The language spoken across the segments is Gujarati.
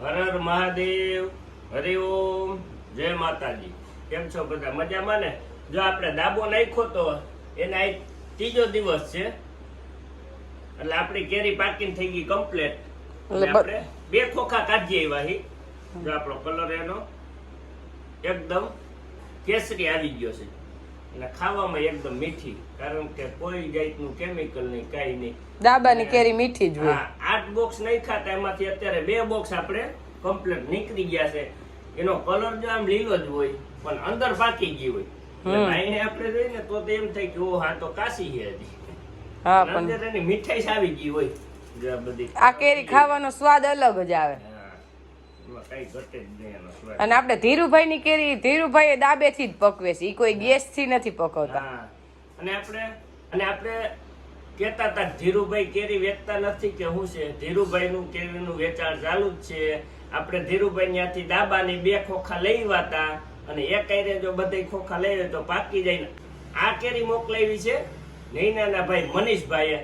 હર હર મહાદેવ હરિ ઓમ જય માતાજી. કેમ છો બધા? મજામાં ને? જો આપણે દાબો નાખ્યો તો એના એક ત્રીજો દિવસ છે. એટલે આપણી કેરી પાકીને થઈ ગઈ કમ્પ્લેટ આપણે બે ખોખા કાઢીએ એવા જો આપણો કલર એનો એકદમ કેસરી આવી ગયો છે. અને ખાવામાં એકદમ મીઠી કારણ કે કોઈ જાતનું કેમિકલ નહીં કાંઈ નહીં. દાબાની કેરી મીઠી જ હોય. આઠ બોક્સ નહીં ખાતા એમાંથી અત્યારે બે બોક્સ આપણે કમ્પ્લીટ નીકળી ગયા છે. એનો કલર જો આમ લીલો જ હોય પણ અંદર પાકી ગઈ હોય. અહીં. આપણે જોઈએ ને તો એમ થાય કે ઓ હા તો કાશી છે હજી. હા પણ એની મીઠાઈ આવી ગઈ હોય. બધી આ કેરી ખાવાનો સ્વાદ અલગ જ આવે. અને આપણે ધીરુભાઈ ની કેરી ધીરુભાઈ દાબે થી જ પકવે છે. એ કોઈ ગેસથી નથી પકવતા. અને આપણે અને આપણે કેતા હતા ધીરુભાઈ કેરી વેચતા નથી કે શું છે? ધીરુભાઈ નું કેરીનું વેચાણ ચાલુ જ છે. આપણે ધીરુભાઈ ત્યાંથી દાબાની બે ખોખા લઈ વાતા અને એક આયરે જો બધે ખોખા લઈ તો પાકી જાય ને આ કેરી મોકલાવી છે નૈનાના ભાઈ મનીષભાઈએ.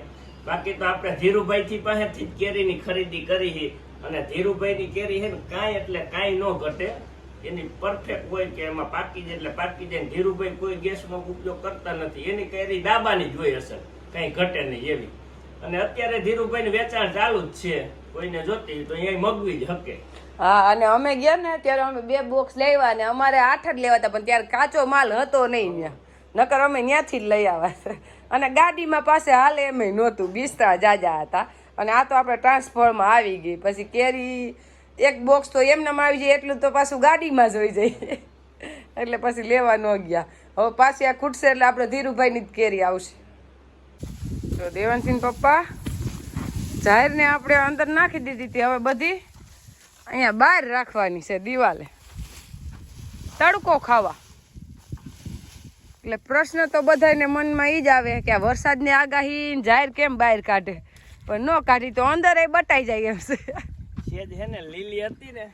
બાકી તો આપણે ધીરુભાઈ થી પાસેથી જ કેરીની ખરીદી કરી અને ધીરુભાઈની કેરી છે ને કાંઈ એટલે કાંઈ ન ઘટે. એની પરફેક્ટ હોય કે એમાં પાકી જાય એટલે પાકી જાય ધીરુભાઈ કોઈ ગેસનો ઉપયોગ કરતા નથી. એની કેરી દાબાની જ હોય અસર કાંઈ ઘટે નહીં એવી. અને અત્યારે ધીરુભાઈ વેચાણ ચાલુ જ છે. કોઈને જોતી તો અહીંયા મગવી જ હકે. હા, અને અમે ગયા ને ત્યારે અમે બે બોક્સ લેવા ને અમારે આઠ જ લેવા હતા પણ ત્યારે કાચો માલ હતો નહીં ત્યાં. નકર અમે ત્યાંથી જ લઈ આવ્યા અને ગાડીમાં પાસે હાલે એમ નહોતું. બિસ્તરા જાજા હતા. અને આ તો આપણે ટ્રાન્સફરમાં આવી ગઈ. પછી કેરી, એક બોક્સ તો એમનેમ આવી જાય, એટલું તો પાછું ગાડીમાં જ હોઈ જાય. એટલે પછી લેવા ન ગયા. હવે પાછી આ ખૂટશે એટલે આપણે ધીરુભાઈની જ કેરી આવશે. તો દેવનસિંહ પપ્પા, જાહેરને આપણે અંદર નાખી દીધી હતી. હવે બધી અહીંયા બહાર રાખવાની છે દિવાલે. તડકો ખાવા. એટલે પ્રશ્ન તો બધાને મનમાં ઈ જ આવે કે આ વરસાદની આગાહી જાહેર કેમ બહાર કાઢે? પણ નો કાઢી તો અંદર એ બટાઈ જાય એમ છે. સેજ હે ને લીલી હતી ને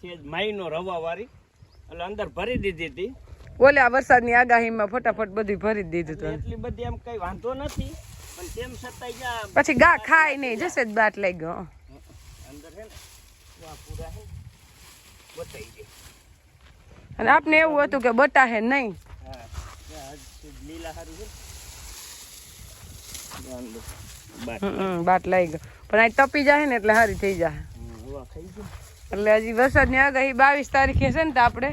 સેજ માઈનો રવા વાળી એટલે અંદર ભરી દીધી હતી. બોલે આ વરસાદની આગાહીમાં ફટાફટ બધું ભરી જ દીધું હતું એટલી બધી એમ કઈ વાંધો નથી પણ તેમ છતાંય જ્યાં પછી ગા ખાય નહીં જશે જ બાટ લઈ ગયો અંદર હે ને પૂરા હે બતાઈ જાય અને આપને એવું હતું કે બટા હે નહીં. હા લીલા હારું છે બાટ લઈ ગયો. પણ આ તપી જાય ને એટલે સારી થઈ જાય એટલે હજી વરસાદની આગાહી બાવીસ તારીખે છે ને તો આપણે.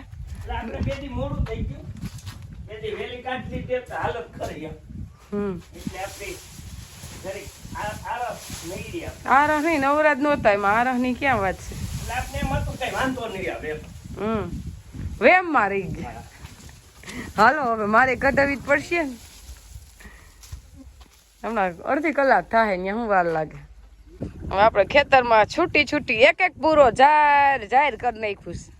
આરહ નહીં નવરાજ નહોતા એમાં આરહની ક્યાં વાત છે. હમ. વેમમાં રહી ગયા હાલો હવે મારે કઢાવી જ પડશે ને. હમણાં અડધી કલાક થાય ને શું વાર લાગે. હવે આપણે ખેતરમાં છૂટી છૂટી એક એક પૂરો જાહેર જાહેર કરી નાખ્યું છે.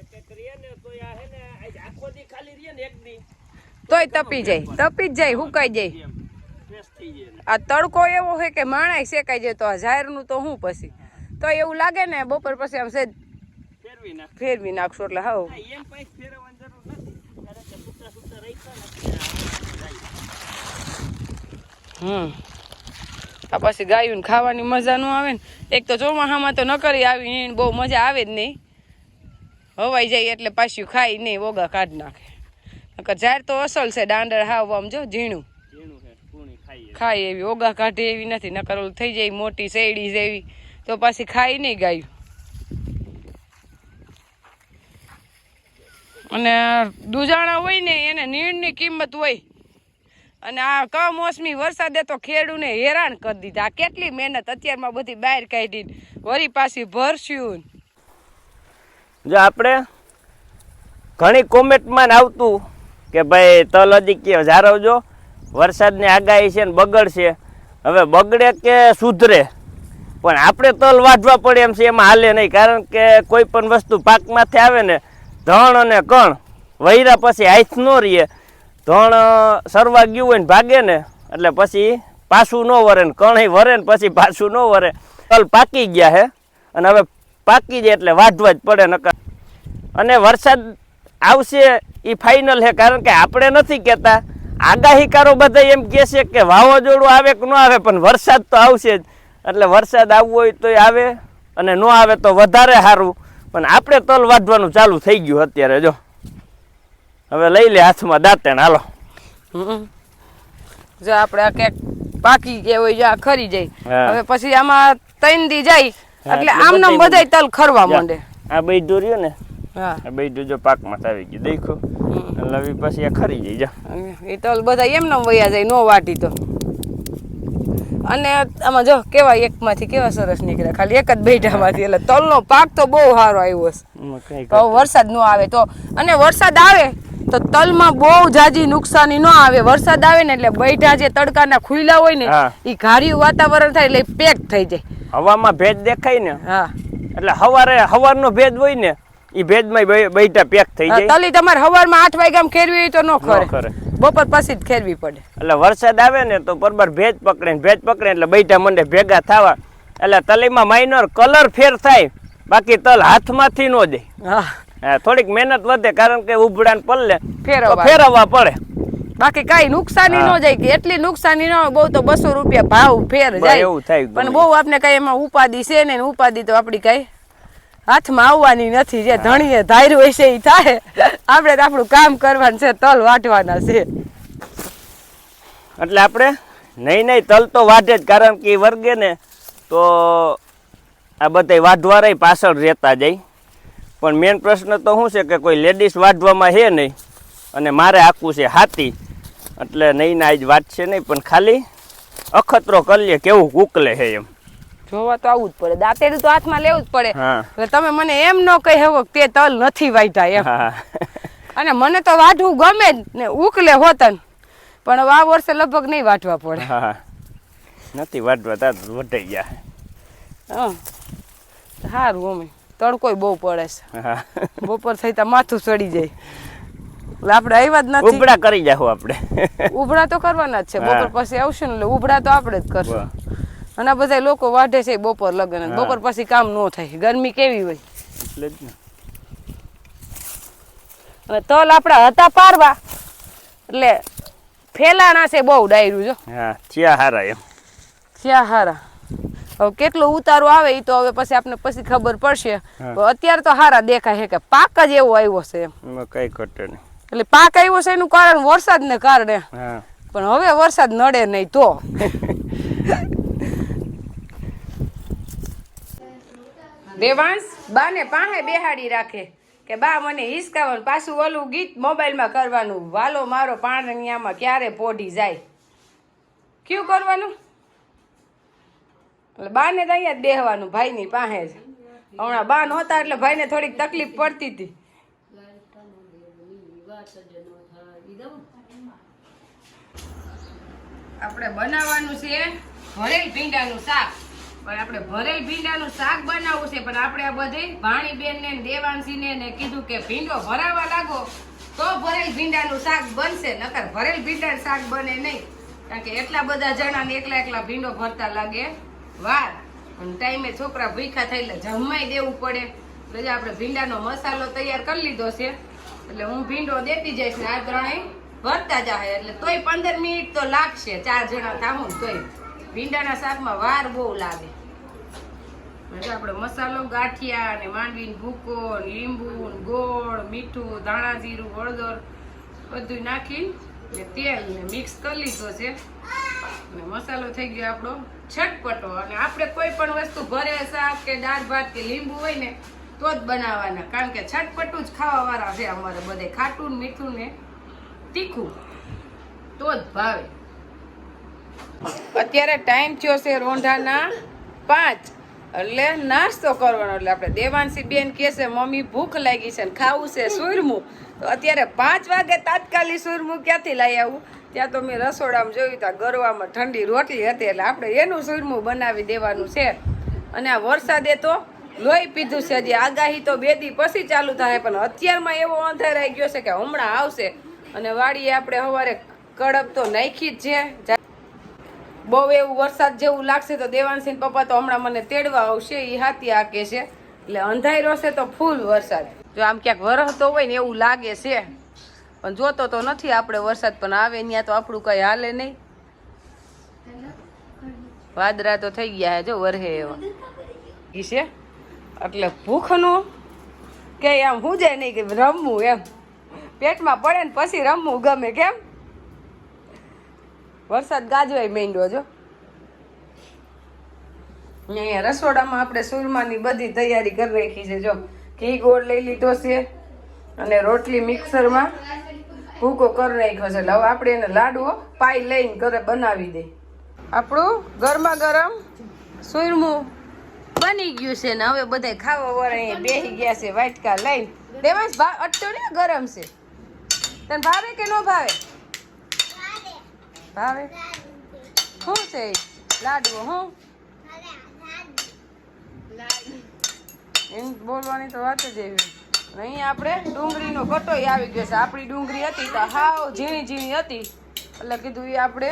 એક એક રહીએ ને તો આ હે ને આજ આખો ખાલી રહીએ ને એક દી તોય તપી જાય તપી જ જાય હુકાઈ જાય. આ તડકો એવો હોય કે માણાય શેકાઈ જાય તો આ જાહેરનું તો શું પછી. તો એવું લાગે ને બપોર પછી આમ સેજ ફેરવી નાખ ફેરવી નાખશું એટલે હા, એમ પાછી ફેરવવાની જરૂર નથી કારણ કે સૂતા સૂતા રાખ્યા ને હમ. આ પાછી ગાયું ખાવાની મજા ન આવે ને. એક તો ચોમાસામાં તો નકરી આવી હીણ બહુ મજા આવે જ નહીં. હવાઈ જાય એટલે પાછું ખાઈ નહીં ઓગા કાઢ નાખે. નકર ઝાડ તો અસલ છે દાંડર હાવ આમ જો ઝીણું. ખાય એવી. ઓગા કાઢે એવી નથી નકર ઓલું થઈ જાય મોટી શેરડી જેવી. તો પાછી ખાઈ નહીં ગાયું. અને દુજાણા હોય ને એને નીણની કિંમત હોય. અને આ કમોસમી વરસાદે તો ખેડૂને હેરાન કરી દીધા. કેટલી મહેનત અત્યારમાં બધી બહાર કાઢી વરી પાછી ભરસ્યું. જો આપણે ઘણી કોમેન્ટમાં આવતું કે ભાઈ, તલ હજી કે જાળવજો? વરસાદની આગાહી છે ને બગડશે. હવે બગડે કે સુધરે? પણ આપણે તલ વાઢવા પડે એમ છે, એમાં હાલે નહીં. કારણ કે કોઈ પણ વસ્તુ પાકમાંથી આવે ને, ધણ અને કણ વૈરા પછી હાથ ન રહીએ ધણ સરવા ગયું હોય ને ભાગે ને, એટલે પછી પાછું ન વરે ને કણ વરે ને પછી પાછું ન વરે. તલ પાકી ગયા હે, અને હવે પાકી જાય એટલે વાઢવા જ પડે નકર. અને વરસાદ આવશે એ ફાઇનલ છે કારણ કે આપણે નથી કહેતા. આગાહીકારો બધા એમ કહે છે કે વાવાઝોડું આવે કે ન આવે, પણ વરસાદ તો આવશે જ. એટલે વરસાદ આવવો હોય તોય આવે, અને ન આવે તો વધારે સારું. પણ આપણે તલ વાઢવાનું ચાલુ થઈ ગયું અત્યારે, જો. હવે લઈ લે હાથમાં દાંતણ હાલો. જો આપણે આ ક્યાંક પાકી ગયા હોય જો આ ખરી જાય. હવે પછી આમાં તૈન દી જાય એટલે આમ નામ બધાય તલ ખરવા. માંડે. આ બે દોર્યો ને હા. બે જો પાકમાં આવી ગયું દેખો. લવી પછી આ ખરી જાય જા. એ તલ બધા એમ નામ વયા જાય નો વાટી તો. અને આમાં જો કેવા એકમાંથી કેવા સરસ નીકળ્યા ખાલી એક જ બેઠામાંથી એટલે તલનો પાક તો બહુ સારો આવ્યો છે વરસાદ નો આવે તો. અને વરસાદ આવે તો તલમાં બહુ જાજી નુકસાની ન આવે. વરસાદ આવે ને એટલે બૈઠા જે તડકાના ખુલ્લા હોય ને. એ ઘાર્યું વાતાવરણ થાય એટલે પેક થઈ જાય. હવામાં ભેજ દેખાય ને? હા. એટલે હવારે હવારનો ભેજ હોય ને એ ભેજમાં બેઠા પેક થઈ જાય. તલી તમારે સવારમાં આઠ વાગ્યામાં ખેરવી હોય તો ન ખરે. બપોર પછી જ ખેરવી પડે. એટલે વરસાદ આવે ને તો બરાબર ભેજ પકડે ને ભેજ પકડે એટલે બૈઠા મંડે ભેગા થવા. એટલે તલીમાં માઇનર કલર ફેર થાય. બાકી તલ હાથમાંથી ન જાય હા, થોડીક મહેનત વધે કારણ કે ઉભડાને પલ્લે ફેરવવા. ફેરવવા પડે. બાકી કઈ નુકસાની ન જાય કે એટલી નુકસાની ન હોય બહુ તો બસો રૂપિયા ભાવ ફેર જાય. એવું થાય પણ બહુ આપણે કઈ એમાં ઉપાધિ છે ને ને ઉપાધિ તો આપડી કઈ હાથમાં આવવાની નથી. જે ધણીએ ધાર્યું હોય છે એ થાય. આપણે તો આપણું કામ કરવાનું છે તલ વાટવાના છે. એટલે આપણે નહીં નહીં તલ તો વાઢે જ કારણ કે એ વર્ગે ને તો આ બધા વાઢવારાય પાછળ રહેતા જાય. પણ મેઇન પ્રશ્ન તો શું છે કે કોઈ લેડીઝ વાઢવામાં છે નહીં અને મારે આખું છે હાથી. એટલે નહીં ના જ વાત છે નહીં પણ ખાલી અખતરો કરીએ કેવું કૂકલે છે એમ. જોવા તો આવું જ પડે. દાંતેડું તો હાથમાં લેવું જ પડે. એટલે તમે મને એમ ન કહી શકો તે તલ નથી વાઢા એમ. અને મને તો વાઢવું ગમે જ ને ઉકલે હોતન. પણ આ વર્ષે લગભગ નહીં વાટવા પડે. હા નથી વાઢવા તાર વટાઈ ગયા. હા. સારું અમે. તડકોય બહુ પડે છે. બપોર થઈ તો માથું ચડી જાય. એટલે આપણે આવ્યા જ નથી. ઉબડા કરી જાવ આપણે. ઉભડા તો કરવાના જ છે. બપોર પછી આવશે ને એટલે ઉભડા તો આપણે જ કરશું. અને બધા લોકો વાઢે છે બપોર લગન. બપોર પછી કામ ન થાય. ગરમી કેવી હોય? એટલે જ ને. અને તલ આપણા હતા પારવા. એટલે ફેલાણા છે બહુ ડાયરું જો. હા ચિયા હારા એમ. ચિયા હારા. હવે કેટલો ઉતારો આવે એ તો હવે પછી આપણે પછી ખબર પડશે. અત્યારે તો હારા દેખાય છે કે પાક જ એવો આવ્યો છે એમ. કઈ ઘટે નહીં. એટલે પાક આવ્યો છે એનું કારણ વરસાદને કારણે. પણ હવે વરસાદ નડે નહીં તો. દેવાંશ બાને પાસે બેહાડી રાખે કે બા મને હિસકાવાનું પાછું ઓલું ગીત મોબાઈલમાં કરવાનું. વાલો મારો પાણીયામાં ક્યારે પોઢી જાય? કયું કરવાનું? એટલે બાને તો અહીંયા જ બેહવાનું ભાઈની પાસે જ. હમણાં બા નહોતા એટલે ભાઈને થોડીક તકલીફ પડતી હતી. આપણે બનાવવાનું છે ભરેલ ભીંડાનું શાક. પણ આપણે ભરેલ ભીંડાનું શાક બનાવવું છે, પણ આપણે આ બધે ભાણીબેન ને દેવાંશીને ને કીધું કે ભીંડો ભરાવા લાગો, તો ભરેલ ભીંડાનું શાક બનશે. નકર ભરેલ ભીંડાનું શાક બને નહીં. કારણ કે એટલા બધા જણા ને એકલા એકલા ભીંડો ભરતા લાગે. વાર. અને ટાઈમે છોકરા ભૂખ્યા થાય એટલે જમાઈ દેવું પડે. એટલે જે આપણે ભીંડાનો મસાલો તૈયાર કરી લીધો છે, એટલે હું ભીંડો દેતી જઈશ ને આ ત્રણેય ભરતા જાય એટલે તોય પંદર મિનિટ તો લાગશે, ચાર જણા થામું તોય. ભીંડાના શાકમાં વાર બહુ લાગે. એટલે આપણે મસાલો ગાંઠિયા ને માંડવીને ભૂકો લીંબુ ગોળ, મીઠું, ધાણા જીરું, હળદર બધું નાખી ને તેલ ને મિક્સ કરી લીધો છે. મસાલો થઈ ગયો આપણો છટપટો અને આપણે કોઈ પણ વસ્તુ ભરે શાક કે દાળ ભાત કે લીંબુ હોય ને, તો જ બનાવવાના. કારણ કે છટપટું જ ખાવા વાળા છે અમારે બધે. ખાટું મીઠું ને તીખું. તો જ ભાવે. અત્યારે ટાઈમ થયો છે રોંઢાના પાંચ. એટલે નાસ્તો કરવાનો. એટલે આપણે દેવાંશી બેન કહે છે, મમ્મી, ભૂખ લાગી છે ને ખાવું છે, સુરમું. તો અત્યારે પાંચ વાગે તાત્કાલિક સુરમું ક્યાંથી લઈ આવું? ત્યાં તો મેં રસોડામાં જોયું ત્યાં ગરવામાં ઠંડી રોટલી હતી એટલે આપણે એનું સુરમું બનાવી દેવાનું છે. અને આ વરસાદે તો લોહી પીધું છે હજી. આગાહી તો બે દી પછી ચાલુ થાય, પણ અત્યારમાં એવો અંધારાઈ ગયો છે કે હમણાં આવશે. અને વાડીએ આપણે સવારે કડક તો નાખી જ છે. બહુ એવું વરસાદ જેવું લાગશે તો દેવાનસિંહ પપ્પા તો હમણાં મને તેડવા આવશે એ હાથી આકે છે. એટલે અંધારો છે તો ફૂલ વરસાદ. જો આમ ક્યાંક વરસતો હોય ને એવું લાગે છે. પણ જોતો તો નથી આપણે વરસાદ પણ આવે ત્યાં તો આપણું કઈ હાલે નહીં. વાદરા તો થઈ ગયા જો વરહે એવા. ઈ છે? એટલે ભૂખનું કે આમ હું જાય નહીં કે રમવું એમ. પેટમાં પડે ને પછી રમવું ગમે કેમ? વરસાદ ગાજવાય માંડ્યો જો. અહીંયા રસોડામાં આપણે સુરમાની બધી તૈયારી કરી રાખી છે જો. ઘી ગોળ લઈ લીધો છે. અને રોટલી મિક્સરમાં ભૂકો કરી નાખ્યો છે. એટલે હવે આપણે એને લાડવો પાઈ લઈને ઘરે બનાવી દઈ આપણું ગરમા ગરમ સુરમું બની ગયું છે ને હવે બધા ખાવા વાળા અહીંયા બેસી ગયા છે વાટકા લઈને. દેવાંશ ભાવ અટ્ટો ને ગરમ છે. તને ભાવે કે ન ભાવે? ભાવે. શું છે? લાડવો હું. એમ બોલવાની તો વાત જ એવી. અહીંયા આપણે ડુંગળીનો કટોય આવી ગયો છે. આપણી ડુંગળી હતી તો હાવ ઝીણી ઝીણી હતી. એટલે કીધું એ આપણે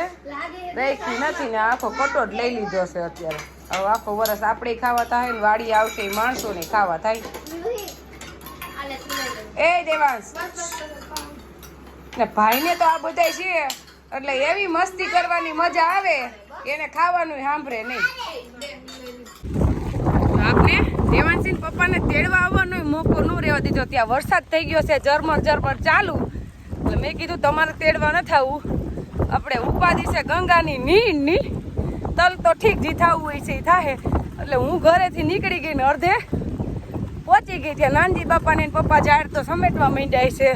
રાખી નથી ને આખો કટો જ લઈ લીધો છે અત્યારે. હવે આખો વરસ આપણે ખાવા થાય ને વાડી આવશે એ માણસોને ખાવા થાય. એ દેવાંશ. ને ભાઈને તો આ બધાય છે. એટલે એવી મસ્તી કરવાની મજા આવે એને ખાવાનું સાંભળે નહીં તો આપણે દેવાંશી પપ્પાને તેડવા આવવાનો મોકો ન રહેવા દીધો. ત્યાં વરસાદ થઈ ગયો છે, ઝરમર ઝરમર ચાલુ. એટલે મેં કીધું, તમારે તેડવા ન થવું. આપણે ઉપાધિ છે ગંગાની, નીણની તલ તો ઠીક જી થવું હોય છે એ થાય એટલે હું ઘરેથી નીકળી ગઈ ને અડધે પહોંચી ગઈ ત્યાં. નાનજી બાપાને પપ્પા ઝાડ તો સમેટવા માંડ્યા છે.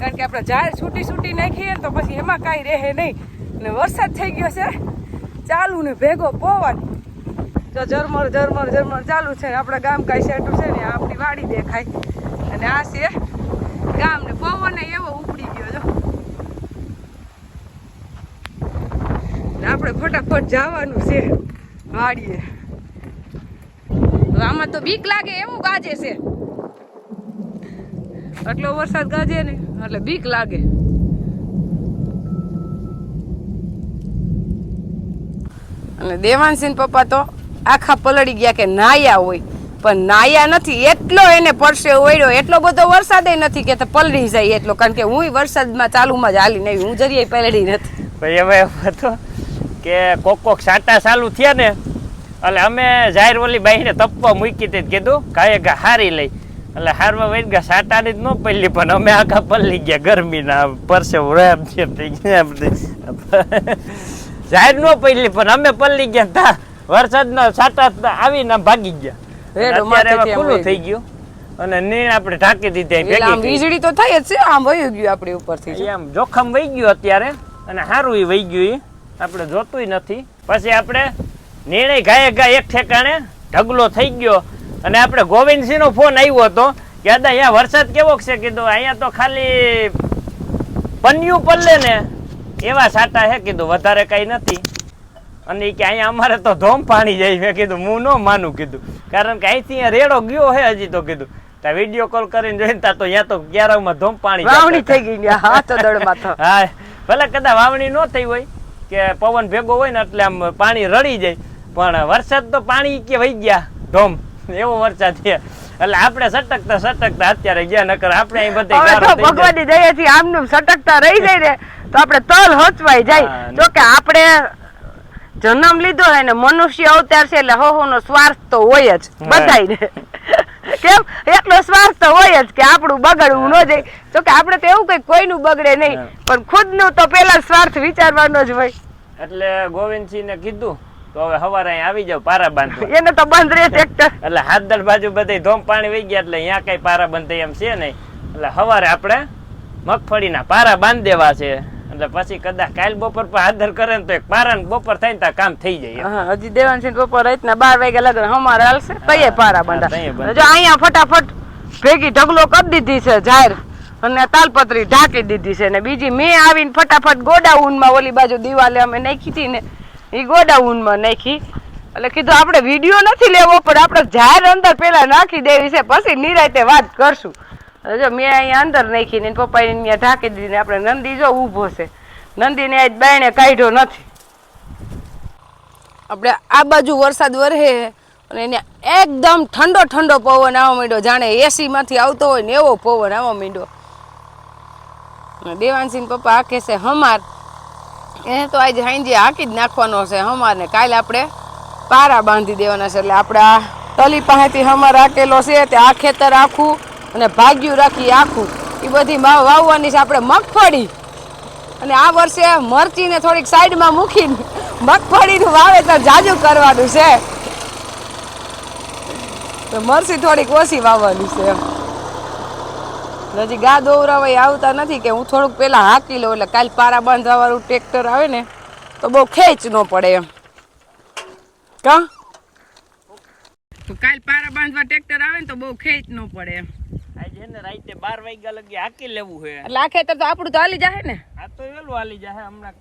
કારણ કે આપણે ઝાડ છૂટી છૂટી નાખીએ તો પછી એમાં કાંઈ રહે નહીં. ને વરસાદ થઈ ગયો છે. ચાલુ ને ભેગો પવન. જો ઝરમર ઝરમર ઝરમર ચાલુ છે. આપણા ગામ કાંઈ સેટું છે ને આપણી વાડી દેખાય. અને આ છે ગામ ને પવન એવો ઉપડી ગયો જો. આપણે ફટાફટ જવાનું છે વાડીએ. આમાં તો બીક લાગે એવું ગાજે છે. આટલો વરસાદ ગાજે ને, એટલે બીક લાગે. અને દેવાંશીન પપ્પા તો આખા પલળી ગયા કે નાયા હોય. પણ નાયા નથી, એટલો એને પરસે ઓળ્યો એટલો બધો વરસાદ નથી કે પલળી જાય એટલો, કારણ કે હું વરસાદમાં ચાલુમાં જ હાલી નહીં, હું જરીએ પલળી નથી. ભાઈ, હવે હતો કે કોક કોક સાટા ચાલુ થયા ને, એટલે અમે જાહેર ઓલી બાઈને તપવા મૂકી હતી કીધું, કાંઈ ઘા હારી લઈ. એટલે હારવા વહી ગયા, સાટાની જ ન પલ્લી પણ અમે આખા પલ્લી ગયા, ગરમીના પરસે રેમ થઈ ગયા. જાહેર ન પલ્લી પણ અમે પલ્લી ગયા, તા. વરસાદના સાટા આવીને ભાગી ગયા. અત્યારે ખુલ્લું થઈ ગયું. અને નીણ આપણે ઢાંકી દીધી આમ વીજળી તો થાય જ છે આમ વહી ગયું આપણી ઉપરથી આમ જોખમ વહી ગયું અત્યારે અને સારું એ વહી ગયું. આપણે જોતુંય નથી. પછી આપણે નિર્ણય ગાય ગાય એક ઠેકાણે ઢગલો થઈ ગયો. અને આપણે ગોવિંદસિંહ નો ફોન આવ્યો હતો કે દાદા અહીંયા વરસાદ કેવો છે? કીધું અહીંયા તો ખાલી પન્યું પલ્લે ને એવા સાટા હે કીધું વધારે કઈ નથી. અને કે અહીંયા અમારે તો ધોમ પાણી જાય મેં કીધું હું ન માનું કીધું. કારણ કે અહીંથી અહીંયા રેડો ગયો હે હજી તો કીધું. ત્યાં વીડિયો કોલ કરીને જોઈને તા તો અહીંયા તો ગ્યારામાં ધોમ પાણી વાવણી થઈ ગઈ હા તો દળમાં તો. હા ભલે કદાચ વાવણી ન થઈ હોય કે પવન ભેગો હોય ને એટલે આમ પાણી રડી જાય. પણ વરસાદ તો પાણી કે વહી ગયા ધોમ. એવો વરસાદ છે. એટલે આપણે સટકતા સટકતા અત્યારે ગયા નકર આપણે અહીં બધે તો. ભગવાનની દયાથી આમનું સટકતા રહી જાય ને તો આપણે તલ હચવાઈ જાય. જો કે આપણે જન્મ લીધો હોય ને મનુષ્ય અવતાર છે એટલે હો નો સ્વાર્થ તો હોય જ બધાય કેમ? એટલો સ્વાર્થ તો હોય જ કે આપણું બગડવું ન જાય. તો કે આપણે તો એવું કઈ કોઈનું બગડે નહીં હા. પણ ખુદનું તો પેલા સ્વાર્થ વિચારવાનો જ હોય. એટલે ગોવિંદસિંહ ને કીધું તો હવે સવારે અહીં આવી જાવ પારા બાંધ એને તો બંધ રહે ટ્રેક્ટર. એટલે હાથદળ બાજુ બધે ધોમ પાણી વહી ગયા એટલે અહીંયા કઈ પારા બંધ એમ છે નહીં. એટલે સવારે આપણે મગફળીના પારા બાંધી દેવા છે. એટલે પછી કદાચ કાલ બપોર પર હાથદર કરે ને તો એક પારા ને બપોર થાય ને ત્યાં કામ થઈ જાય હજી દેવાન સિંહ બપોર રાતના બાર વાગ્યા લગન અમારે હાલશે તઈએ પારા બંધા જો અહીંયા ફટાફટ ભેગી ઢગલો કરી દીધી છે જાહેર અને તાલપત્રી ઢાંકી દીધી છે ને બીજી મેં આવીને ફટાફટ ગોડાઉનમાં ઓલી બાજુ દિવાલે અમે નાખી હતી ને એ ગોડાઉનમાં નાખી. એટલે કીધું આપણે વીડિયો નથી લેવો પણ આપણે જાહેર અંદર પેલા નાખી દેવી છે પછી નિરાતે વાત કરશું. જો મેં અહીંયા અંદર નાખીને પપ્પાએ અહીંયા ઢાંકી દીધીને આપણે નંદી જો ઊભો છે. નંદીને આજ બાયણે કાઢ્યો નથી. આપણે આ બાજુ વરસાદ વરહે અને એને એકદમ ઠંડો ઠંડો પવન આવવા માંડ્યો. જાણે એસીમાંથી આવતો હોય ને એવો પવન આવવા માંડ્યો. દેવાનસિંહ પપ્પા હાકે છે, હમાર. એ તો આજે હાંજી હાંકી જ નાખવાનો છે હમાર ને કાલે આપણે પારા બાંધી દેવાના છે. એટલે આપણે આ તલી પાસેથી હમાર હાકેલો છે, તે આ ખેતર આખું અને ભાગ્યું રાખી આખું. એ બધી વાવવાની છે, આપણે મગફળી. અને આ વર્ષે મરચીને થોડીક સાઈડમાં મૂકીને મગફળીનું વાવેતર જાજુ કરવાનું છે. તો મરચી થોડીક ઓછી વાવવાની છે એમ. હજી ગા દોવરાવાય આવતા નથી કે હું થોડુંક પહેલાં હાકી લઉં, એટલે કાલ પારા બાંધવાવાળું ટ્રેક્ટર આવે ને, તો બહુ ખેંચ ન પડે એમ. કા? કાલ પારા બાંધવા ટ્રેક્ટર આવે ને, તો બહુ ખેંચ ન પડે એમ. આજે ને રાતે બાર વાગ્યા લગી હાકી લેવું છે. એટલે આ ખેતર તો આપણું તો હાલી જાહે ને. આ તો વેલું હાલી જાહે હમણાં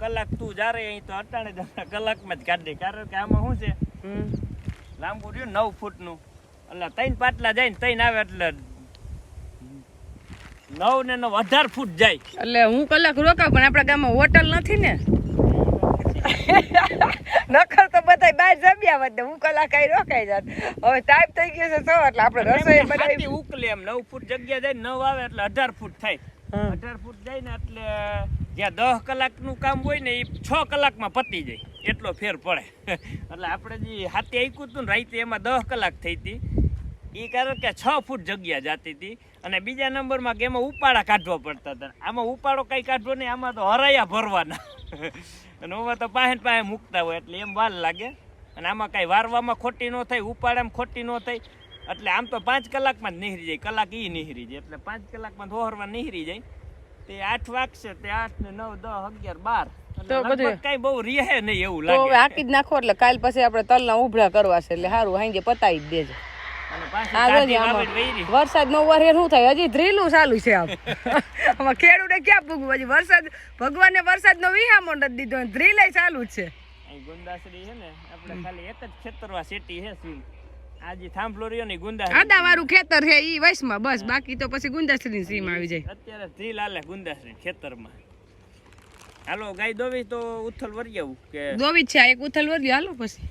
કલાક તું જારે અહીં તો અટાણે કલાકમાં જ કાઢી કારણ કે આમાં શું છે? લાંબુ રહ્યું નવ ફૂટનું. એટલે ત્રણ પાટલા જાય ને ત્રણ આવે એટલે નવ ને નવ અઢાર ફૂટ જાય. એટલે હું કલાક રોકાવ પણ આપણા ગામમાં હોટલ નથી ને. નખર તો બધા બહાર જમ્યા વધે હું કલાક આય રોકાઈ જાત. હવે ટાઈમ થઈ ગયો છે સો એટલે આપણે રસોઈ બનાવી ઉકલે એમ નવ ફૂટ જગ્યા જાય નવ આવે એટલે અઢાર ફૂટ થાય. અઢાર ફૂટ જાય ને એટલે જ્યાં દસ કલાકનું કામ હોય ને એ છ કલાકમાં પતી જાય એટલો ફેર પડે. એટલે આપણે જે હાથી આક્યું હતું ને રાતે એમાં દસ કલાક થઈ હતી. એ કારણ કે છ ફૂટ જગ્યા જાતી હતી. અને બીજા નંબરમાં કે એમાં ઉપાડા કાઢવા પડતા હતા. આમાં ઉપાડો કઈ કાઢવો નહીં આમાં તો હરાયા ભરવાના. અને ઓમાં તો પાસે પાસે મૂકતા હોય એટલે એમ વાર લાગે. અને આમાં કાંઈ વારવામાં ખોટી ન થાય ઉપાડામાં ખોટી ન થાય એટલે આમ તો પાંચ કલાકમાં જ નીહરી જાય કલાક એ નીહરી જાય. એટલે પાંચ કલાકમાં દોહરવા નીહરી જાય. તે આઠ વાગશે તે આઠ ને નવ દસ અગિયાર બાર. તો બધું- કઈ બહુ રહે નહીં એવું તો હવે લાગે. હાકી જ નાખો એટલે કાલ પછી આપણે તલના ઉભરા કરવા છે એટલે સારું હાંજે પતાવી જ દેજો. વરસાદ નો વરે શું થાય? હજી ધ્રીલું ચાલુ છે આમ. આમાં ખેડૂતે ક્યાં પૂગવું હજી વરસાદ ભગવાને વરસાદ નો વિહામો નથી દીધો ધ્રીલે ચાલુ જ છે. ગુંદાશ્રી ગુંદાસરી છે ને આપણે ખાલી એક જ ખેતરવા સેટી છે ને ઈ ગુંદાસરી. આદા વાળું ખેતર છે ઈ વયસમાં બસ બાકી તો પછી ગુંદાસરી સીમ આવી જાય. અત્યારે ધ્રીલ આલે ગુંદાસરી ખેતરમાં. હાલો ગાય દોવી તો ઉથલ વરી આવું કે? દોવી છે આ એક ઉથલ વર્યું હાલો પછી.